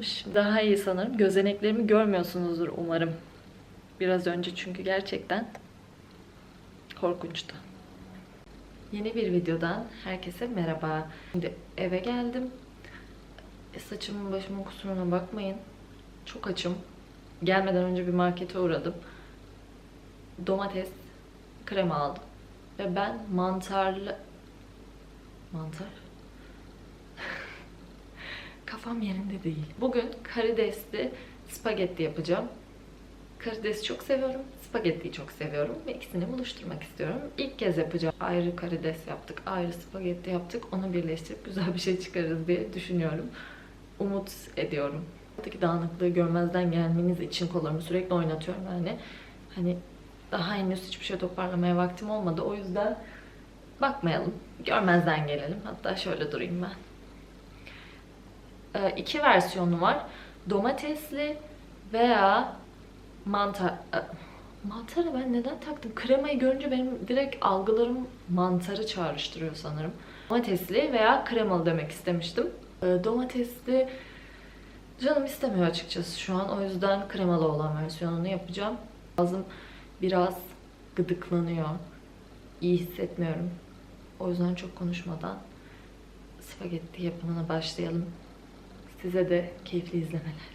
Kalmış. Daha iyi sanırım. Gözeneklerimi görmüyorsunuzdur umarım. Biraz önce çünkü gerçekten korkunçtu. Yeni bir videodan herkese merhaba. Şimdi eve geldim. E, Saçımın başımın kusuruna bakmayın. Çok açım. Gelmeden önce bir markete uğradım. Domates, krema aldım. Ve ben mantarlı... Mantar? Kafam yerinde değil. Bugün karidesli spagetti yapacağım. Karidesi çok seviyorum. Spagettiyi çok seviyorum. Ve ikisini buluşturmak istiyorum. İlk kez yapacağım. Ayrı karides yaptık. Ayrı spagetti yaptık. Onu birleştirip güzel bir şey çıkarırız diye düşünüyorum. Umut ediyorum. Buradaki dağınıklığı görmezden gelmeniz için kollarımı sürekli oynatıyorum yani. Hani daha henüz hiçbir şey toparlamaya vaktim olmadı. O yüzden bakmayalım. Görmezden gelelim. Hatta şöyle durayım ben e, iki versiyonu var. Domatesli veya mantar. e, Mantarı ben neden taktım? Kremayı görünce benim direkt algılarım mantarı çağrıştırıyor sanırım. Domatesli veya kremalı demek istemiştim. E, Domatesli canım istemiyor açıkçası şu an. O yüzden kremalı olan versiyonunu yapacağım. Ağzım biraz gıdıklanıyor. İyi hissetmiyorum. O yüzden çok konuşmadan spagetti yapımına başlayalım. Size de keyifli izlemeler.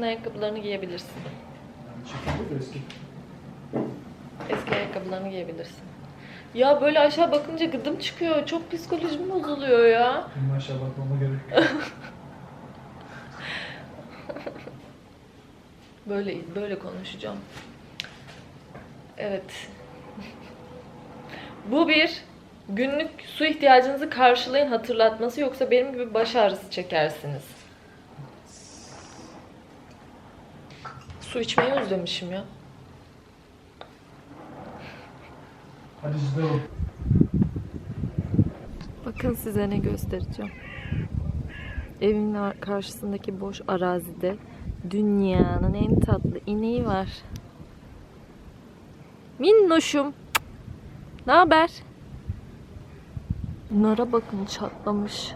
Çirkin ayakkabılarını giyebilirsin. Eski. Eski ayakkabılarını giyebilirsin. Ya böyle aşağı bakınca gıdım çıkıyor. Çok psikolojim bozuluyor ya. Benim aşağı bakmama gerek yok. Böyle böyle konuşacağım. Evet. Bu bir günlük su ihtiyacınızı karşılayın hatırlatması yoksa benim gibi baş ağrısı çekersiniz. Su içmeyi özlemişim ya. Hadi siz de olun. Bakın size ne göstereceğim. Evimin ar- karşısındaki boş arazide dünyanın en tatlı ineği var. Minnoşum. Ne haber? Bunlara bakın çatlamış.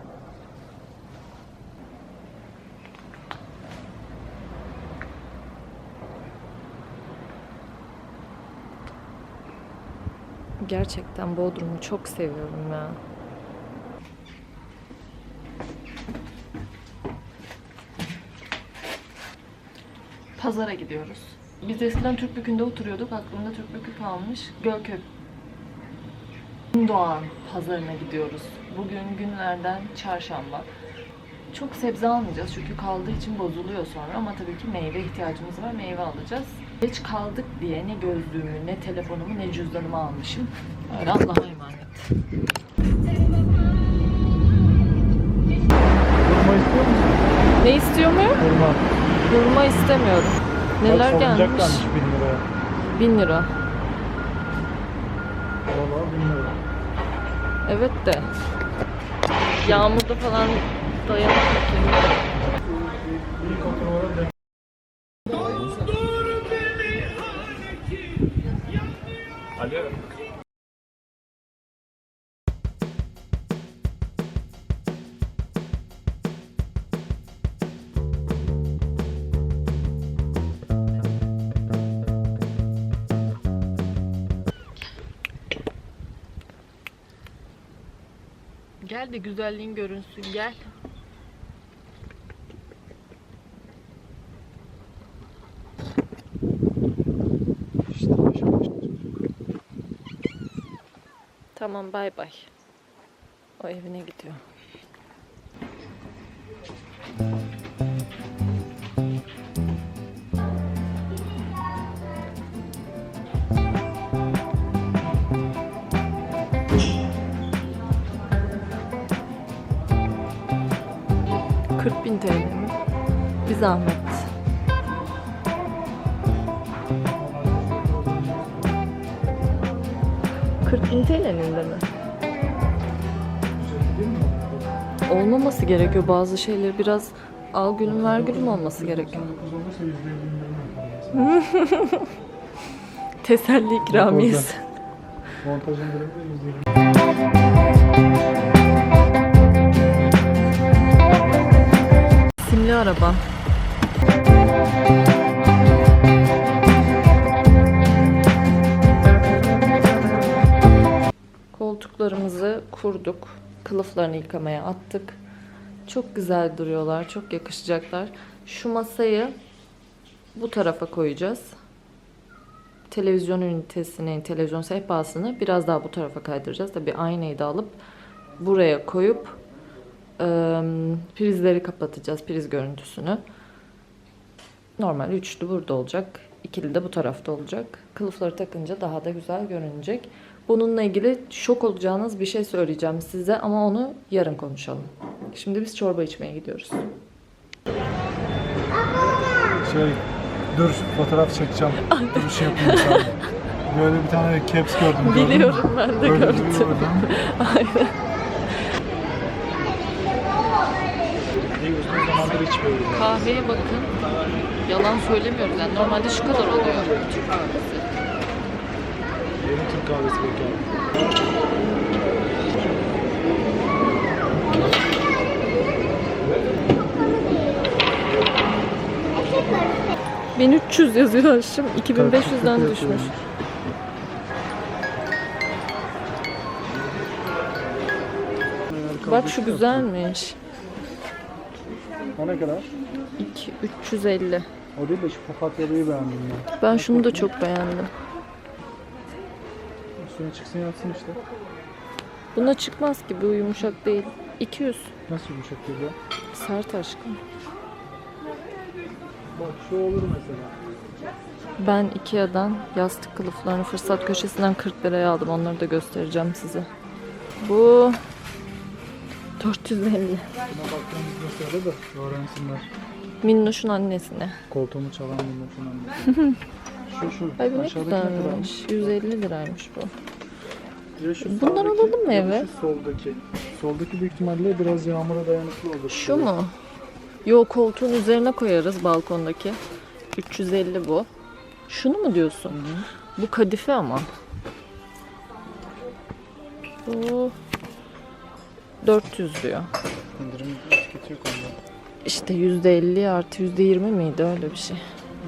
Gerçekten Bodrum'u çok seviyorum ya. Pazara gidiyoruz. Biz eskiden Türkbükü'nde oturuyorduk. Aklımda Türkbükü kalmış. Gölköy Doğan pazarına gidiyoruz. Bugün günlerden çarşamba. Çok sebze almayacağız çünkü kaldığı için bozuluyor sonra ama tabii ki meyve ihtiyacımız var. Meyve alacağız. Geç kaldık diye ne gözlüğümü, ne telefonumu, ne cüzdanımı almışım. Öyle Allah'a emanet. Hurma istiyor musun? Ne istiyor muyum? Hurma. Hurma istemiyorum. Neler Bak, gelmiş? gelmiş 1000 liraya. 1000 lira. Valla 1000 lira. Evet de. Yağmurda falan dayanamıyor Gel de güzelliğin görünsün gel. Tamam bay bay. O evine gidiyor. Kırk bin TL mi? Bir zahmet. Kırk bin TL'nin de mi? Olmaması gerekiyor. Bazı şeyler biraz al gülüm ver gülüm olması gerekiyor. 99 olursa %50 indirim yaparız. Teselli ikramiyesi. Montaj indirimde %50 Simli araba. Koltuklarımızı kurduk. Kılıflarını yıkamaya attık. Çok güzel duruyorlar. Çok yakışacaklar. Şu masayı bu tarafa koyacağız. Televizyon ünitesini, televizyon sehpasını biraz daha bu tarafa kaydıracağız. Tabii aynayı da alıp buraya koyup prizleri kapatacağız, priz görüntüsünü. Normal üçlü burada olacak, ikili de bu tarafta olacak. Kılıfları takınca daha da güzel görünecek. Bununla ilgili şok olacağınız bir şey söyleyeceğim size ama onu yarın konuşalım. Şimdi biz çorba içmeye gidiyoruz. Şey, dur fotoğraf çekeceğim. dur şey yapayım sana. Böyle bir tane caps gördüm. Biliyorum ben de gördüm. Aynen. Kahveye bakın. Yalan söylemiyoruz yani normalde şu kadar oluyor Türk kahvesi. Yeni Türk kahvesi bekliyorum. 1300 yazıyor aşkım. 2500'den düşmüş. Bak şu güzelmiş. O ne kadar? 2 350. O değil de şu papatyalıyı beğendim ben. Ben şunu da çok beğendim. Üstüne çıksın yatsın işte. Buna çıkmaz ki bu yumuşak değil. 200. Nasıl yumuşak burada? Sert aşkım. Bak şu olur mesela. Ben Ikea'dan yastık kılıflarını fırsat köşesinden 40 liraya aldım. Onları da göstereceğim size. Bu 450. Buna baktığımızda söyle de öğrensinler. Minnoş'un annesine. Koltuğumu çalan bunlar falan. şu şu. Ay bu ne Aşağıdaki ne kadarmış? güzelmiş. 150 liraymış bu. Ya şu Bundan sağdaki, alalım mı eve? Şu soldaki. Soldaki büyük ihtimalle biraz yağmura dayanıklı olur. Şu mu? Yo koltuğun üzerine koyarız balkondaki. 350 bu. Şunu mu diyorsun? Hı hı. Bu kadife ama. Bu 400 diyor. İndirim etiketi yok onda. İşte %50 artı %20 miydi öyle bir şey.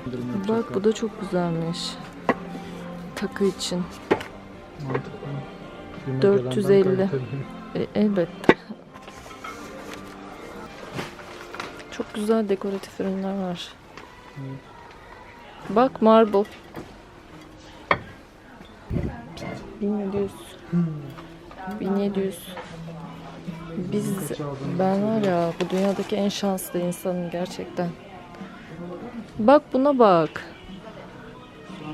İndirim. Bak bu da çok güzelmiş. Takı için. Mantıklı. Yemek 450. yalandan kaliteli. E, elbette. Çok güzel dekoratif ürünler var. Bak marble. 1700. 1700. Biz ben var ya bu dünyadaki en şanslı insanım gerçekten. Bak buna bak.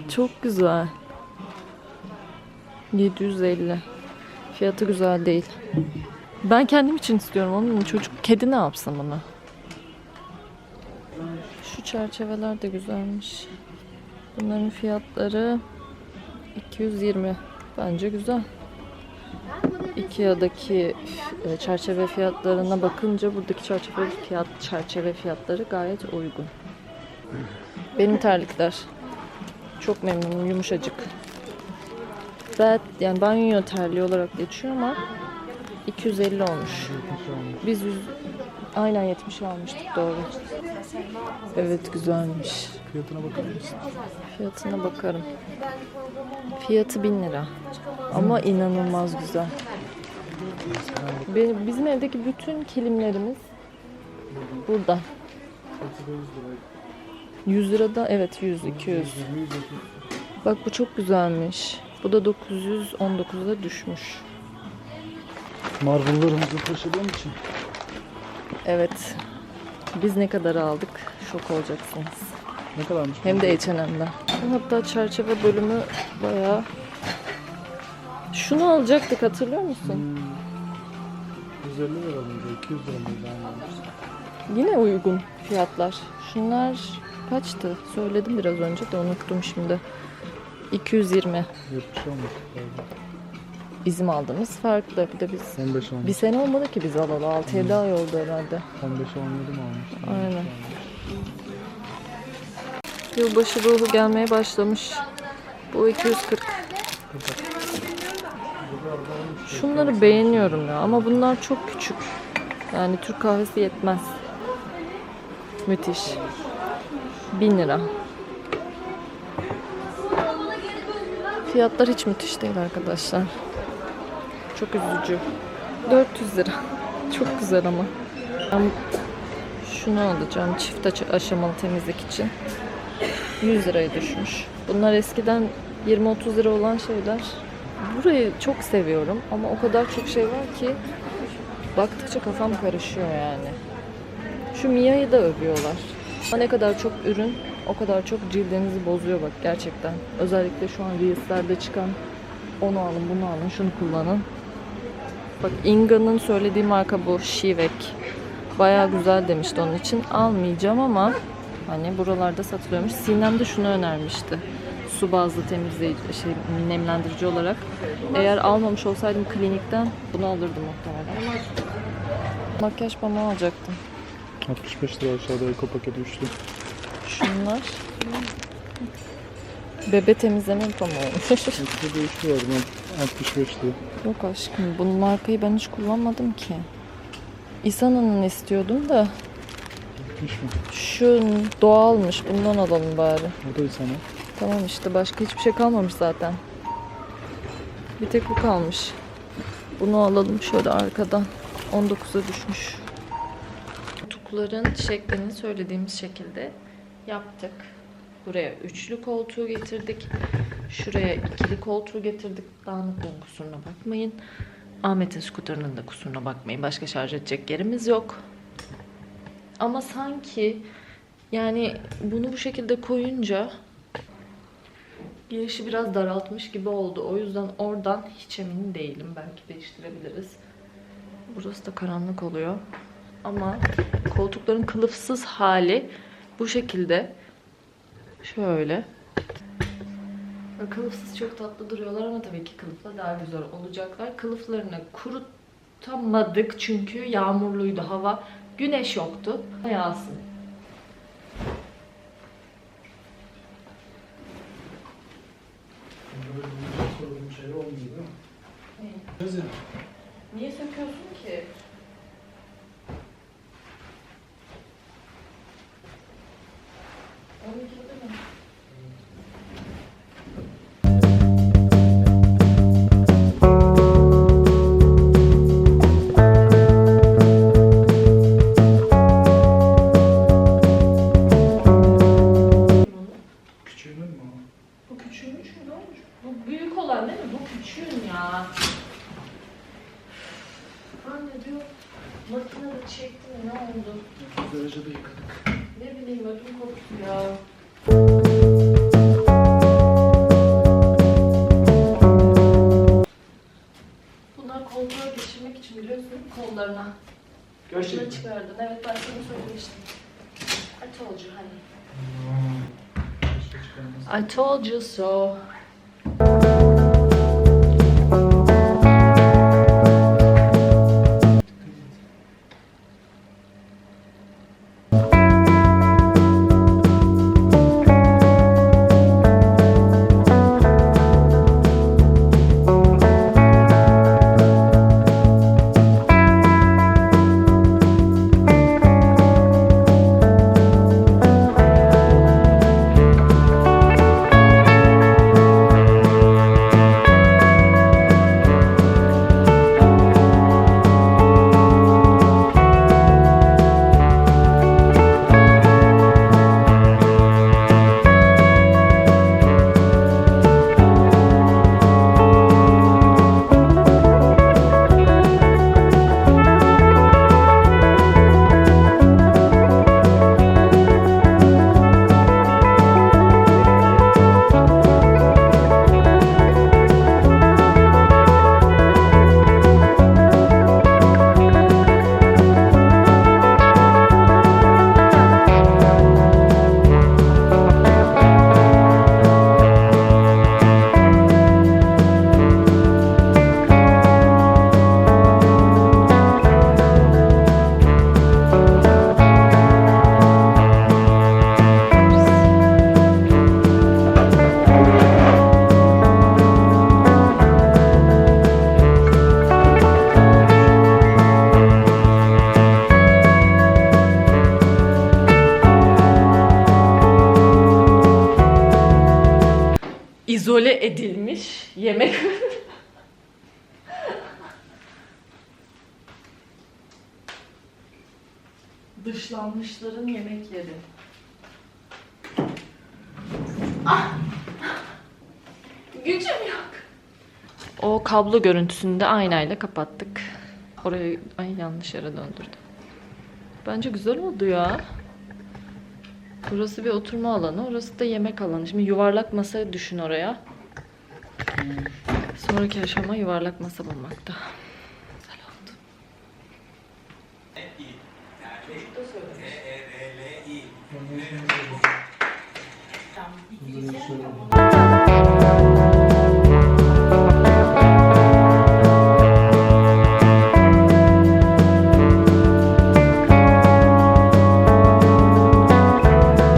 Çok güzel. 750. Fiyatı güzel değil. Ben kendim için istiyorum onun çocuk kedi ne yapsın bana? Şu çerçeveler de güzelmiş. Bunların fiyatları 220. Bence güzel. Ikea'daki e, çerçeve fiyatlarına bakınca buradaki çerçeve fiyat çerçeve fiyatları gayet uygun. Benim terlikler. Çok memnunum, yumuşacık. Zaten yani banyo terliği olarak geçiyor ama 250 olmuş. Biz yüz, aynen 70 almıştık doğru. Evet güzelmiş. Fiyatına bakar mısın? Fiyatına bakarım. Fiyatı 1000 lira. Ama inanılmaz güzel. Bizim evdeki bütün kilimlerimiz burada. 100 lirada evet 100 200. Bak bu çok güzelmiş. Bu da 919'a düşmüş. Marvel'larımızı taşıdığım için. Evet. Biz ne kadar aldık? Şok olacaksınız. Ne kadarmış? Hem de H&M'den. Hatta çerçeve bölümü bayağı... Şunu alacaktık hatırlıyor musun? Hmm. 150 lira mıydı? 200 lira mıydı? Yine uygun fiyatlar. Şunlar kaçtı? Söyledim biraz önce de unuttum şimdi. 220 70 olmuş bizim aldığımız farklı. Bir de biz 15 olmuş. bir sene olmadı ki biz alalı. 6-7 ay oldu herhalde. 15 17 mi olmuş? Aynen. Yılbaşı ruhu gelmeye başlamış. Bu 240. Şunları beğeniyorum ya ama bunlar çok küçük. Yani Türk kahvesi yetmez. Müthiş. 1000 lira. Fiyatlar hiç müthiş değil arkadaşlar. Çok üzücü. 400 lira. Çok güzel ama. Ben şunu alacağım çift aşamalı temizlik için. 100 liraya düşmüş. Bunlar eskiden 20-30 lira olan şeyler. Burayı çok seviyorum ama o kadar çok şey var ki baktıkça kafam karışıyor yani. Şu Mia'yı da övüyorlar. Ne kadar çok ürün o kadar çok cildinizi bozuyor bak gerçekten. Özellikle şu an Reels'lerde çıkan onu alın bunu alın şunu kullanın. Bak Inga'nın söylediği marka bu Shivek. Bayağı güzel demişti onun için. Almayacağım ama hani buralarda satılıyormuş. Sinem de şunu önermişti. Su bazlı temizleyici, şey, nemlendirici olarak. Eğer almamış olsaydım klinikten bunu alırdım muhtemelen. Makyaj pamuğu alacaktım. 65 lira aşağıda eko paketi üçlü. Şunlar. Bebe temizleme pamuğuymuş. Ekide de üçlü var. Ben 65 lira. Yok aşkım bunun markayı ben hiç kullanmadım ki. İsana'nın istiyordum da şu doğalmış bundan alalım bari. O da sana. Tamam işte başka hiçbir şey kalmamış zaten. Bir tek bu kalmış. Bunu alalım şöyle arkadan. 19'a düşmüş. Koltukların şeklini söylediğimiz şekilde yaptık. Buraya üçlü koltuğu getirdik. Şuraya ikili koltuğu getirdik. Dağınıklığın kusuruna bakmayın. Ahmet'in skuterının da kusuruna bakmayın. Başka şarj edecek yerimiz yok. Ama sanki yani bunu bu şekilde koyunca girişi biraz daraltmış gibi oldu. O yüzden oradan hiç emin değilim. Belki değiştirebiliriz. Burası da karanlık oluyor. Ama koltukların kılıfsız hali bu şekilde. Şöyle. Kılıfsız çok tatlı duruyorlar ama tabii ki kılıfla daha güzel olacaklar. Kılıflarını kurutamadık çünkü yağmurluydu hava. Güneş yoktu. Yağsın. şey olmuyor değil mi? Evet. Niye söküyorsun ki? On koltuğa geçirmek için biliyorsun kollarına. Bunu Gerçekten. çıkardın. Evet ben sana söylemiştim. I told you honey. Çıkarmasaydım. I told you so. İzole edilmiş yemek. Dışlanmışların yemekleri. Ah! Gücüm yok. O kablo görüntüsünü de aynayla kapattık. Orayı ay yanlış yere döndürdüm. Bence güzel oldu ya. Burası bir oturma alanı, orası da yemek alanı. Şimdi yuvarlak masa düşün oraya. Sonraki aşama yuvarlak masa bulmakta.